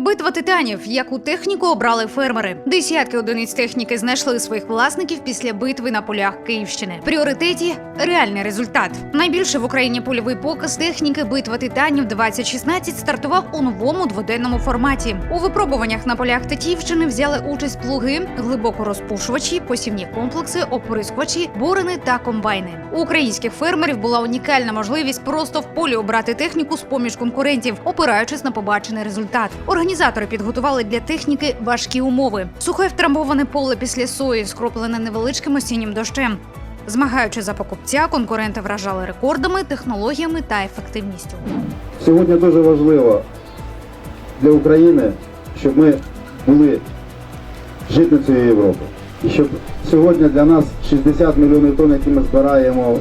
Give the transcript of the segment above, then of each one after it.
Битва титанів, яку техніку обрали фермери. Десятки одиниць техніки знайшли своїх власників після битви на полях Київщини. Пріоритеті реальний результат. Найбільше в Україні польовий показ техніки битва титанів 2016 стартував у новому дводенному форматі. У випробуваннях на полях Тетіївщини взяли участь плуги, глибокорозпушувачі, посівні комплекси, оприскувачі, бурини та комбайни. У українських фермерів була унікальна можливість просто в полі обрати техніку з поміж конкурентів, опираючись на побачений результат. Організатори підготували для техніки важкі умови: сухе втрамбоване поле після сої, скроплене невеличким осіннім дощем. Змагаючи за покупця, конкуренти вражали рекордами, технологіями та ефективністю. Сьогодні дуже важливо для України, щоб ми були житницею Європи. І щоб сьогодні для нас 60 мільйонів тонн, які ми збираємо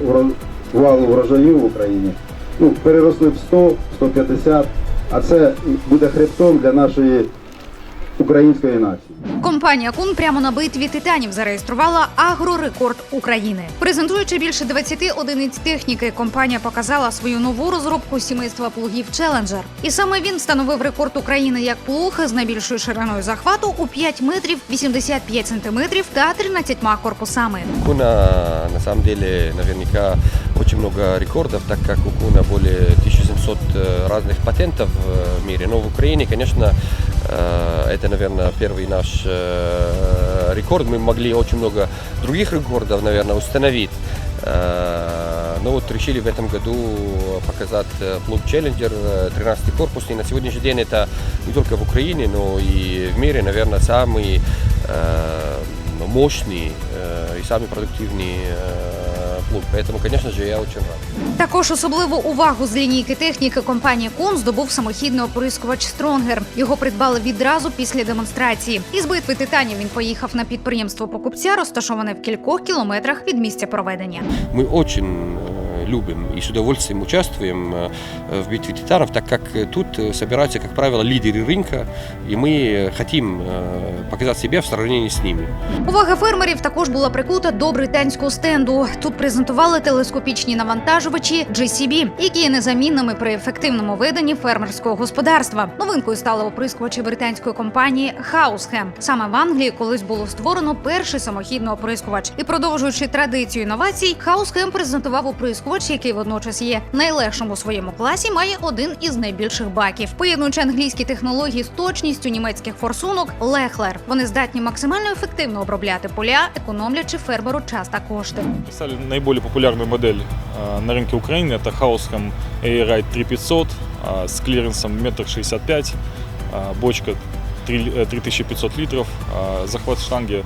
валу врожаю в Україні, ну, переросли в 100, 150, а це буде хребтом для нашої. Української нації компанія Кун прямо на битві титанів зареєструвала агрорекорд України. Презентуючи більше 20 одиниць техніки, компанія показала свою нову розробку сімейства плугів Челенджер. І саме він встановив рекорд України як плуг з найбільшою шириною захвату у 5 метрів 85 сантиметрів та 13 корпусами. Куна на самом деле наверняка очень много рекордів, так як у Куна более 1000 сантиметров 500 э, разных патентов э, в мире. Но в Украине, конечно, э, это, наверное, первый наш рекорд. Мы могли очень много других рекордов, наверное, установить. Но вот решили в этом году показать клуб Челленджер, 13 корпус. И на сегодняшний день это не только в Украине, но и в мире, наверное, самый мощный и самый продуктивный э, плуг. Поэтому, конечно же, я очень рад. Також особливу увагу з лінійки техніки компанії Кун здобув самохідний оприскувач Стронгер. Його придбали відразу після демонстрації. Із битви титанів він поїхав на підприємство покупця, розташоване в кількох кілометрах від місця проведення. Мы очень э, любим и с удовольствием участвуем э, в битве титанов, так как э, тут э, собираются, как правило, лидеры рынка, и мы э, хотим э, показать себя в сравнении с ними. Увага фермерів також була прикута до британського стенду. Тут презентували телескопічні навантажувачі GCB, які є незамінними при ефективному веденні фермерського господарства. Новинкою стали оприскувачі британської компанії Househam. Саме в Англії колись було створено перший самохідний оприскувач. І продовжуючи традицію інновацій, Househam презентував оприскувач, який водночас є найлегшим у своєму класі, має один із найбільших баків. Поєднуючи англійські технології з точністю німецьких форсунок, Лехлер. Вони здатні максимально ефективно обробляти поля, економлячи фермеру час та кошти. Представили наиболее популярную модель э, на рынке Украины. Это Hauscom Airride 3500 э, с клиренсом 1,65 м, э, бочка 3 э, 3500 литров, э, захват штанги э,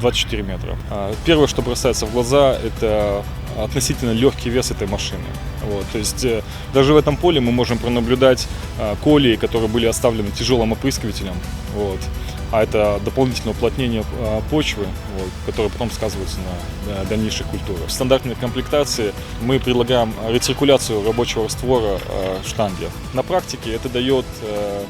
24 метра. Э, Первое, что бросается в глаза, это относительно легкий вес этой машины. Вот, то есть э, даже в этом поле мы можем пронаблюдать э, колеи, которые были оставлены тяжелым опрыскивателем. Вот. А это дополнительное уплотнение э, почвы, вот, которое потом сказывается на э, дальнейших культурах. В стандартной комплектации мы предлагаем рециркуляцию рабочего раствора э, штанги. На практике это дает э,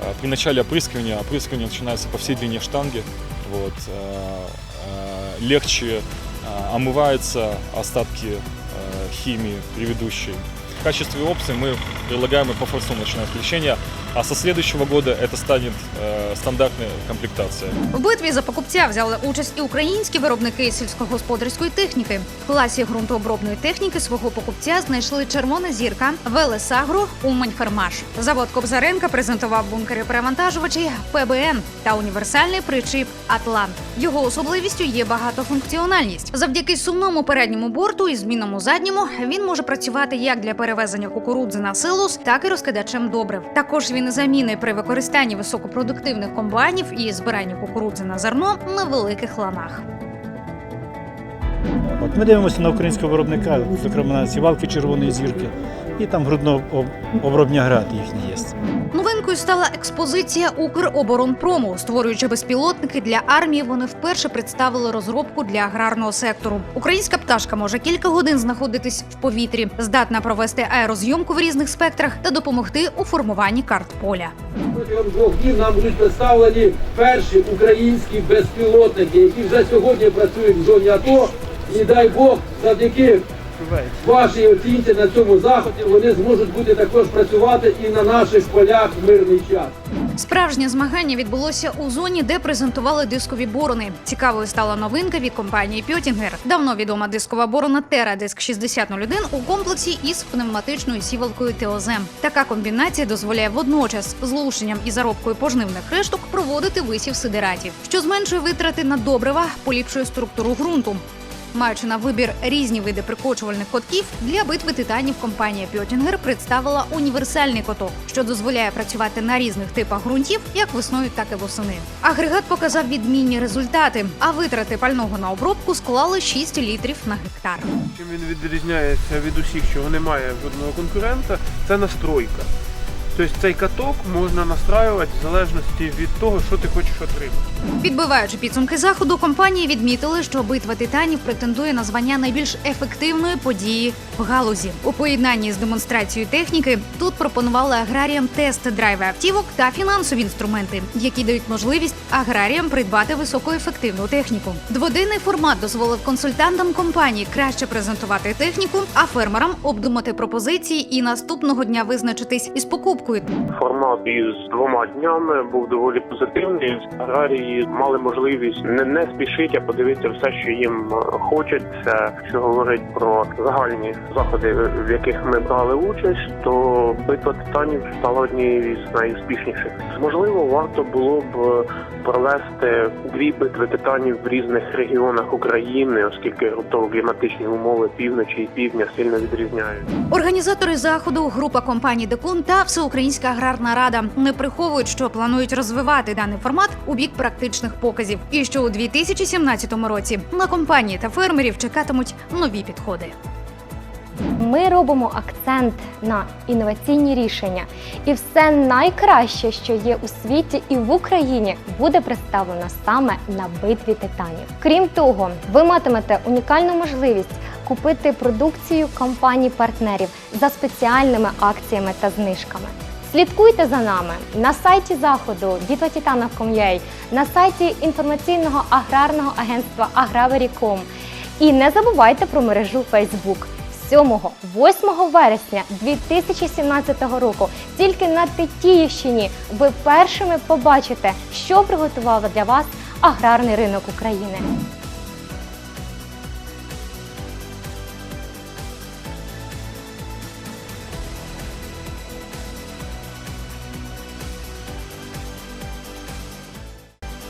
э, при начале опрыскивания, опрыскивание начинается по всей длине штанги, вот, э, э, легче э, омываются остатки э, химии предыдущей. В качестве опции мы предлагаем и по форсу начинать включение, а со следующего года это станет э, стандартная комплектация. В битві за покупця взяли участь і українські виробники сільськогосподарської техніки. В класі ґрунтообробної техніки свого покупця знайшли червона зірка, Велесагро, Умань Фермаш. Завод Кобзаренка презентував бункери перевантажувачі ПБН та універсальний причіп Атлант. Його особливістю є багатофункціональність. Завдяки сумному передньому борту і змінному задньому він може працювати як для перевезення кукурудзи на силос, так і розкидачем добрив. Також він замінний при використанні високопродуктивних комбайнів і збиранні кукурудзи на зерно на великих ланах. От ми дивимося на українського виробника, зокрема на сівалки червоної зірки, і там грудно обробня град їхній є. Стала експозиція Укроборонпрому. Створюючи безпілотники для армії, вони вперше представили розробку для аграрного сектору. Українська пташка може кілька годин знаходитись в повітрі, здатна провести аерозйомку в різних спектрах та допомогти у формуванні карт поля. Протягом двох днів нам будуть представлені перші українські безпілотники, які вже сьогодні працюють в зоні АТО. І дай Бог, завдяки вашій оцінці на цьому заході вони зможуть бути також працювати і на наших полях в мирний час. Справжнє змагання відбулося у зоні, де презентували дискові борони. Цікавою стала новинка від компанії Пьотінгер. Давно відома дискова борона Терадиск 6001 у комплексі із пневматичною сівалкою Теозем. Така комбінація дозволяє водночас з лушенням і заробкою пожнивних решток проводити висів сидератів, що зменшує витрати на добрива, поліпшує структуру ґрунту. Маючи на вибір різні види прикочувальних котків, для битви титанів компанія Пьотінгер представила універсальний коток, що дозволяє працювати на різних типах ґрунтів, як весною, так і восени. Агрегат показав відмінні результати, а витрати пального на обробку склали 6 літрів на гектар. Чим він відрізняється від усіх, чого немає жодного конкурента, це настройка. Тобто цей каток можна настраювати в залежності від того, що ти хочеш отримати. Підбиваючи підсумки заходу, компанії відмітили, що битва титанів претендує на звання найбільш ефективної події в галузі. У поєднанні з демонстрацією техніки тут пропонували аграріям тест-драйви автівок та фінансові інструменти, які дають можливість аграріям придбати високоефективну техніку. Дводенний формат дозволив консультантам компанії краще презентувати техніку, а фермерам обдумати пропозиції і наступного дня визначитись із покупкою дякую. Формат із двома днями був доволі позитивний. Аграрії мали можливість не, не спішити, а подивитися все, що їм е, хочеться. Що говорить про загальні заходи, в яких ми брали участь, то битва титанів стала однією із найуспішніших. Можливо, варто було б провести дві битви титанів в різних регіонах України, оскільки кліматичні умови півночі і півдня сильно відрізняються. Організатори заходу, група компаній Декун та Всеукраїнська аграрна рада не приховують, що планують розвивати даний формат у бік практичних показів, і що у 2017 році на компанії та фермерів чекатимуть нові підходи. Ми робимо акцент на інноваційні рішення, і все найкраще, що є у світі і в Україні, буде представлено саме на битві титанів. Крім того, ви матимете унікальну можливість купити продукцію компаній-партнерів за спеціальними акціями та знижками. Слідкуйте за нами на сайті заходу bitvatitana.com.ua, на сайті інформаційного аграрного агентства Agravery.com і не забувайте про мережу Facebook. 7-8 вересня 2017 року тільки на Тетіївщині ви першими побачите, що приготував для вас аграрний ринок України.